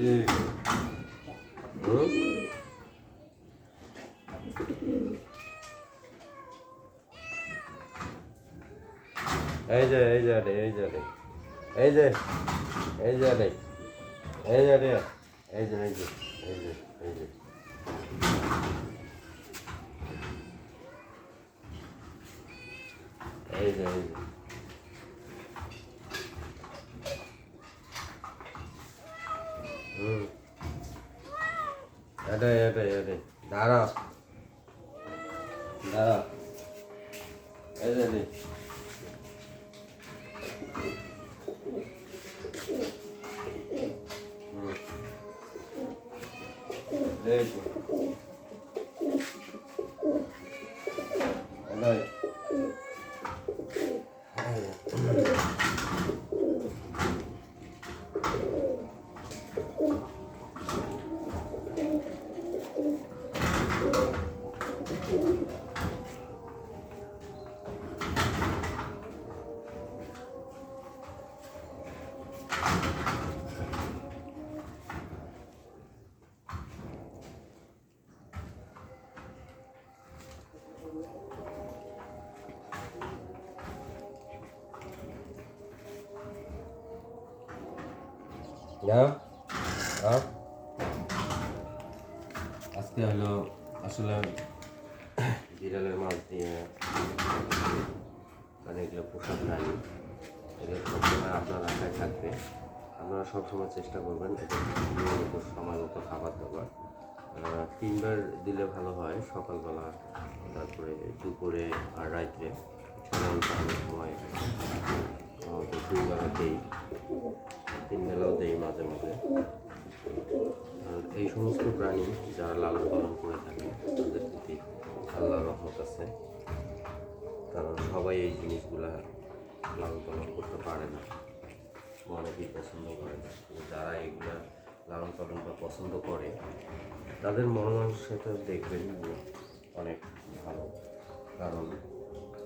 কি হুম? এই যে এই যে রে এই যে রে এই যে এই যে রে এই যে রে এই যে এই যে এই যে এই যে এই যে এই যে 야다 야다 야다. 나라. 나라. 야다 야다. 응. 네, হ্যাঁ আজকে হলো আসলে বিড়ালের মাছ দিয়ে মানে এগুলো পোষা প্রাণী এগুলো থাকবে। আপনারা সবসময় চেষ্টা করবেন নিয়মিত সময় মতো খাবার দাবার। তিনবার দিলে ভালো হয়, সকালবেলা তারপরে দুপুরে আর রাত্রে সময় দুবেলা দেই তিন বেলাও দেই মাঝে মাঝে। এই সমস্ত প্রাণী যারা লালন পালন করে থাকে, তাদের প্রতি আল্লাহ রহমত আছে। কারণ সবাই এই জিনিসগুলা লালন পালন করতে পারে না। অনেকেই পছন্দ করে না। যারা এগুলো লালন পালন বা পছন্দ করে, তাদের মনোমানসিকতা দেখবেন অনেক ভালো। কারণ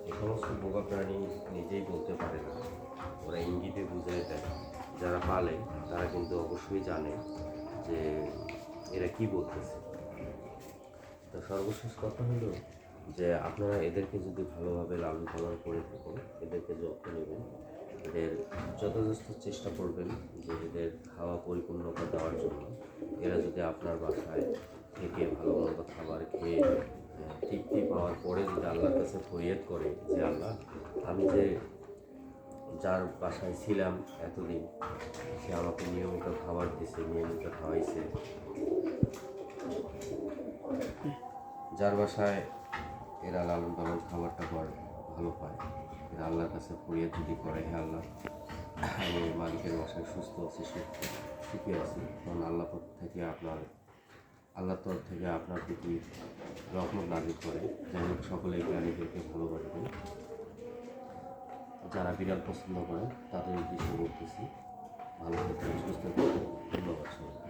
এ সমস্ত বোকা প্রাণী নিজেই বলতে পারে না। ওরা ইঙ্গিতে বুঝিয়ে দেয়। যারা পালে, তারা কিন্তু অবশ্যই জানে যে এরা কি বলতেছে। তো সর্বশেষ কথা হলো যে, আপনারা এদেরকে যদি ভালোভাবে লালন পালন করে থাকেন, এদেরকে যত্ন নেবেন। এদের যথাযথ চেষ্টা করবেন যে এদের খাওয়া পরিপূর্ণতা দেওয়ার জন্য। এরা যদি আপনার বাসায় থেকে ভালো মতো খাবার খেয়ে তৃপ্তি পাওয়ার পরে যদি আল্লাহর কাছে ফরিয়াদ করে যে আল্লাহ, আমি যে যার বাসায় ছিলাম এতদিন, সে আমাকে নিয়মিত খাবার দিছে, নিয়মিত খাওয়াইছে। যার বাসায় এরা লালন পালন খাবার টাবার ভালো পায়। এরা আল্লাহর কাছে ফরিয়াদ যদি করে, হে আল্লাহ, আমি মালিকের বাসায় সুস্থ আছি, সুখী আছি। কারণ আল্লাহ থেকে আপনার আল্লাহ তরফ থেকে আপনার প্রতি রহমত নাজির করে। হোক সকলে প্রাণীদেরকে ভালোবাসবেন যারা বিড়াল পছন্দ করেন তাদের উদ্দেশ্যে বলতেছি, ভালো থাকবেন, সুস্থ ধন্যবাদ সবাই